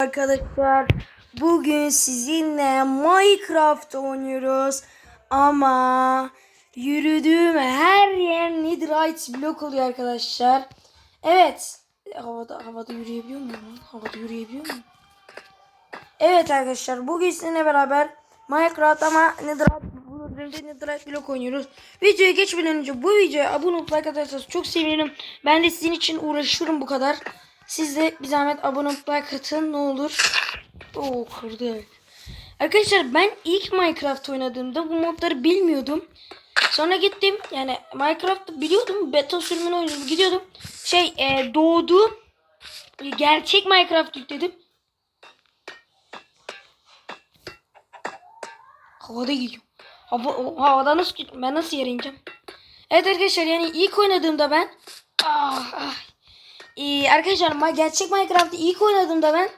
Arkadaşlar bugün sizinle Minecraft oynuyoruz ama yürüdüğüm her yer netherite blok oluyor arkadaşlar. Evet havada havada yürüyebiliyor muyum? Havada yürüyebiliyor muyum? Evet arkadaşlar bugün sizinle beraber Minecraft ama bölümde netherite blok oynuyoruz. Videoya geçmeden önce bu videoya abone olup like atarsanız çok sevinirim. Ben de sizin için uğraşıyorum bu kadar. Siz de bir zahmet abone olup like atın ne olur. Oo kırdı. Arkadaşlar ben ilk Minecraft oynadığımda bu modları bilmiyordum. Sonra gittim yani Minecraft'ı biliyordum. Beta sürümünü oynadım gidiyordum. Şey e, doğdu. E, Gerçek Minecraft yükledim. Havada gidiyor. Hava, o- havada nasıl ben nasıl yere ineceğim? Evet arkadaşlar yani ilk oynadığımda ben ah, ah, ee, arkadaşlar gerçek Minecraft'ı ilk oynadığımda ben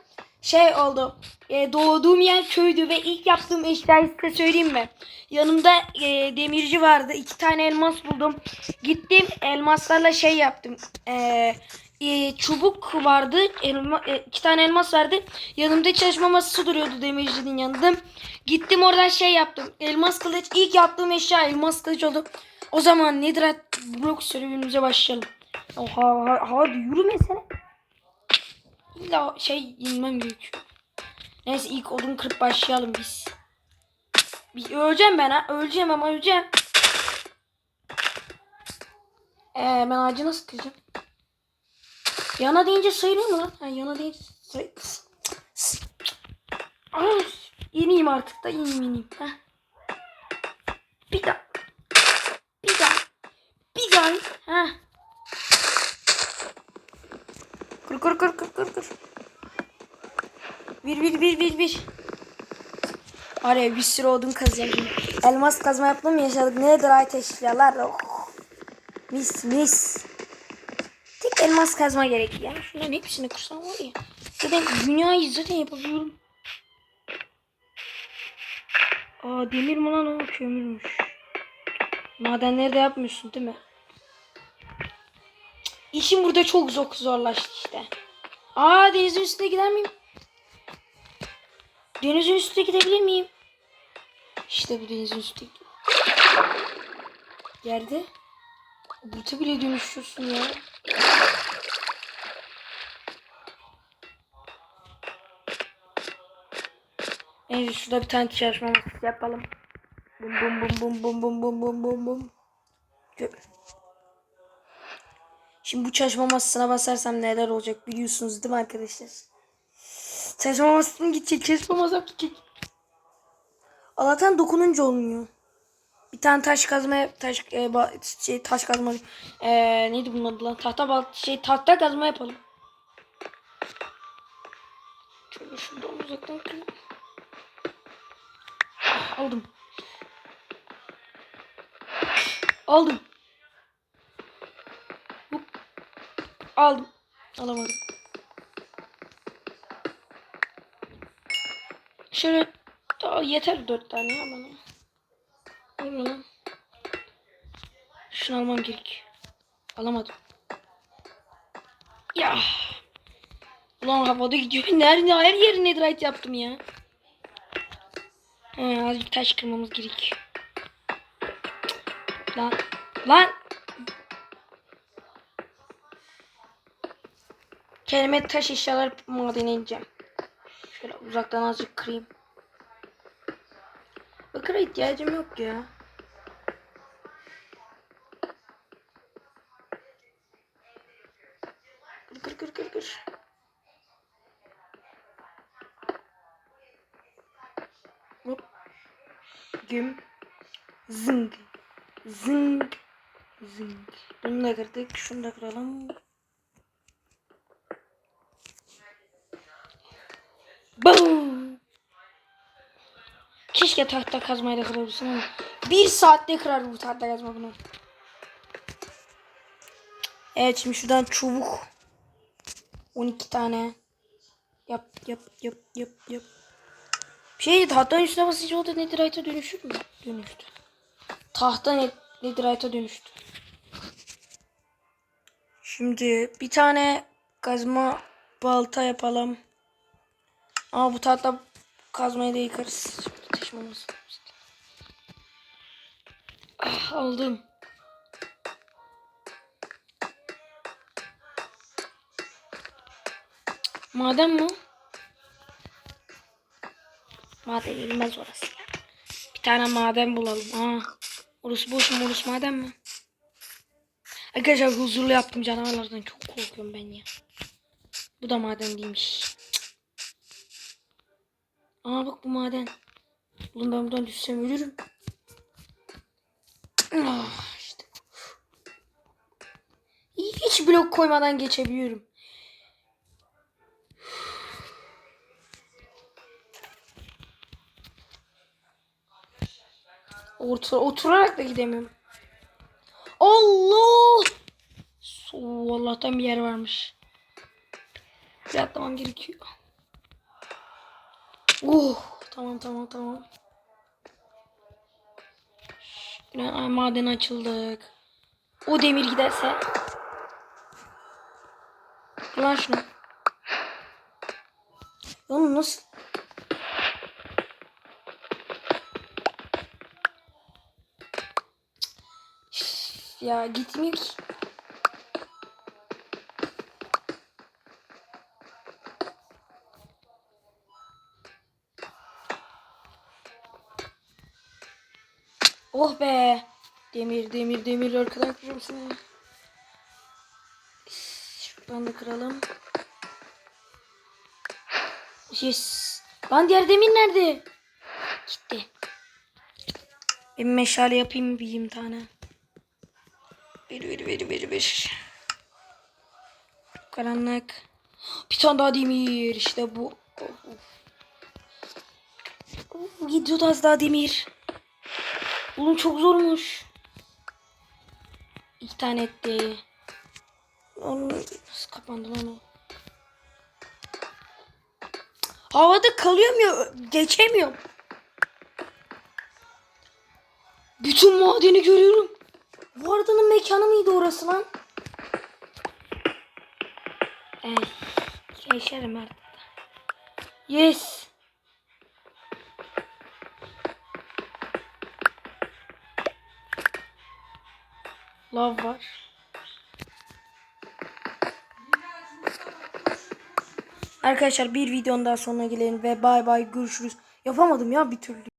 şey oldu. Ee, doğduğum yer köydü ve ilk yaptığım eşyayı size söyleyeyim mi? Yanımda e, demirci vardı. iki tane elmas buldum. Gittim elmaslarla şey yaptım. Ee, e, çubuk vardı. Elma, e, iki tane elmas vardı. Yanımda çalışma masası duruyordu demircinin yanında. Gittim oradan şey yaptım. Elmas kılıç. ilk yaptığım eşya elmas kılıç oldu. O zaman Netherite blok serüvenimize başlayalım. Oha, ha, hadi yürümesene. İlla şey inmem gerekiyor. Neyse ilk odun kırıp başlayalım biz. Bir öleceğim ben ha. Öleceğim ama öleceğim. Ee, ben ağacı nasıl kıracağım? Yana deyince sayılıyor mu lan? Ha, yana deyince say... Ay, ineyim artık da ineyim ineyim. Heh. Bir daha. Bir daha. Bir daha. Heh. Kır kır kır kır kır. Bir bir bir bir bir. Araya bir sürü odun kazıyorum. Elmas kazma yaptım yaşadık. Netherite eşyalar. Oh. Mis mis. Tek elmas kazma gerek. Yani şunların hepsini kursam var ya. Zaten dünyayı zaten yapabiliyorum. Aa demir mi lan o kömürmüş. Madenleri de yapmıyorsun değil mi? İşim burada çok zor zorlaştı işte. Aa denizin üstüne gider miyim? Denizin üstüne gidebilir miyim? İşte bu denizin üstüne Yerde. Buta bile dönüşüyorsun ya. Neyse şurada bir tane çalışma masası yapalım. Bum bum bum bum bum bum bum bum bum bum. Şimdi bu çalışma masasına basarsam neler olacak biliyorsunuz değil mi arkadaşlar? Çalışma masasına gidecek, çalışma masam gidecek. Allah'tan dokununca olmuyor. Bir tane taş kazma, taş e, ba- şey taş kazma, e, neydi bunun adı lan? Tahta bal, şey tahta kazma yapalım. Şöyle şuradan uzaktan Aldım. Aldım. Aldım. Alamadım. Şöyle daha yeter dört tane ya bana. Al bunu. Şunu almam gerek. Alamadım. Ya. Ulan havada gidiyor. Nerede? Her yeri netherite yaptım ya. He, azıcık taş kırmamız gerek. Lan. Lan. Kelime taş eşyalar madene ineceğim. Şöyle uzaktan azıcık kırayım. Bakıra ihtiyacım yok ya. Kır kır kır kır. Hop. Güm. Zing. Zing. Zing. Bunu da kırdık. Şunu da kıralım. Keşke tahta kazmayla kırabilsem ama bir saatte kırar bu tahta kazma bunu. Evet şimdi şuradan çubuk 12 tane yap yap yap yap yap. Bir şey tahtanın üstüne basınca o da netherite'a dönüşür mü? Dönüştü. Tahta net, netherite'a dönüştü. Şimdi bir tane kazma balta yapalım. Ama bu tahta kazmayı da yıkarız. Taşımamız. Ah, aldım. Maden mi? Maden ilmez orası. Bir tane maden bulalım. Aa, orası boş mu? Orası maden mi? Arkadaşlar huzurlu yaptım canavarlardan çok korkuyorum ben ya. Bu da maden değilmiş. Aa bak bu maden. Oğlum ben buradan düşsem ölürüm. Ah işte. Hiç blok koymadan geçebiliyorum. Orta, oturarak da gidemiyorum. Allah! So, Allah'tan bir yer varmış. Bir atlamam gerekiyor. Oh, tamam tamam tamam. Ay, maden açıldık. O demir giderse. Lan şunu. Oğlum nasıl? Ya gitmiyor ki. Oh be. Demir demir demir arkadan kırıyorum seni. Şuradan da kıralım. Yes. Lan diğer demir nerede? Gitti. Bir meşale yapayım bir 20 tane. Bir bir bir bir bir. Karanlık. Bir tane daha demir işte bu. Gidiyordu az daha demir. Oğlum çok zormuş. İki tane etti. Nasıl kapandı lan o? Havada kalıyorum ya geçemiyorum. Bütün madeni görüyorum. Varda'nın mekanı mıydı orası lan? Evet. Yaşarım artık. Yes. Lav var. Arkadaşlar bir videonun daha sonuna gelelim ve bay bay görüşürüz. Yapamadım ya bir türlü.